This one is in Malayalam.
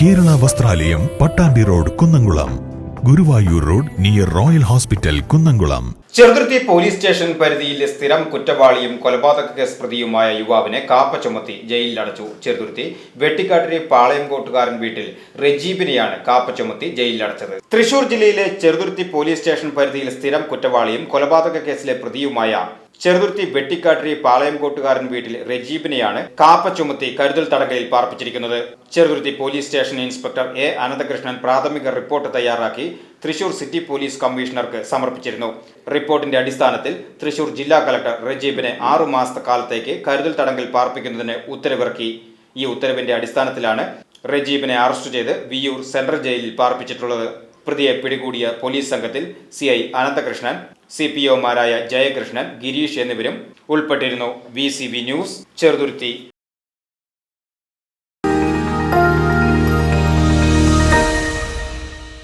Kerala വസ്ത്രാലയം Pattambi road Kunnamkulam. Guruvayur road near royal hospital Kunnamkulam. Cheruthuruthy police station പരിധിയിലെ സ്ഥിരം കുറ്റവാളിയും കൊലപാതക കേസ് പ്രതിയുമായ യുവാവിനെ കാപ്പ ചുമത്തി ജയിലിൽ അടച്ചു. ചെറുതുരുത്തി വെട്ടിക്കാട്ടിരി പാളയംകോട്ടുകാരൻ വീട്ടിൽ റജീബിനെയാണ് കാപ്പ ചുമത്തി ജയിലിൽ അടച്ചത്. തൃശൂർ ജില്ലയിലെ ചെറുതുരുത്തി പോലീസ് സ്റ്റേഷൻ പരിധിയിൽ സ്ഥിരം കുറ്റവാളിയും കൊലപാതക കേസിലെ പ്രതിയുമായ ചെറുതുരുത്തി വെട്ടിക്കാട്ടിരി പാളയംകോട്ടുകാരൻ വീട്ടിൽ റജീബിനെയാണ് കാപ്പ ചുമത്തി കരുതൽ തടങ്കലിൽ പാർപ്പിച്ചിരിക്കുന്നത്. Cheruthuruthy police station inspector A Ananthakrishnan പ്രാഥമിക റിപ്പോർട്ട് തയ്യാറാക്കി തൃശൂർ സിറ്റി പോലീസ് കമ്മീഷണർക്ക് സമർപ്പിച്ചിരുന്നു. റിപ്പോർട്ടിന്റെ അടിസ്ഥാനത്തിൽ തൃശൂർ ജില്ലാ കലക്ടർ റജീബിനെ ആറു മാസത്തെ കാലത്തേക്ക് കരുതൽ തടങ്കൽ പാർപ്പിക്കുന്നതിന് ഉത്തരവിറക്കി. ഈ ഉത്തരവിന്റെ അടിസ്ഥാനത്തിലാണ് റജീബിനെ അറസ്റ്റ് ചെയ്ത് വിയൂർ സെൻട്രൽ ജയിലിൽ പാർപ്പിച്ചിട്ടുള്ളത്. പ്രതിയെ പിടികൂടിയ പോലീസ് സംഘത്തിൽ C I Ananthakrishnan C P ഒമാരായ Jayakrishnan Girish എന്നിവരും ഉൾപ്പെട്ടിരുന്നു. V C V news Cheruthuruthy.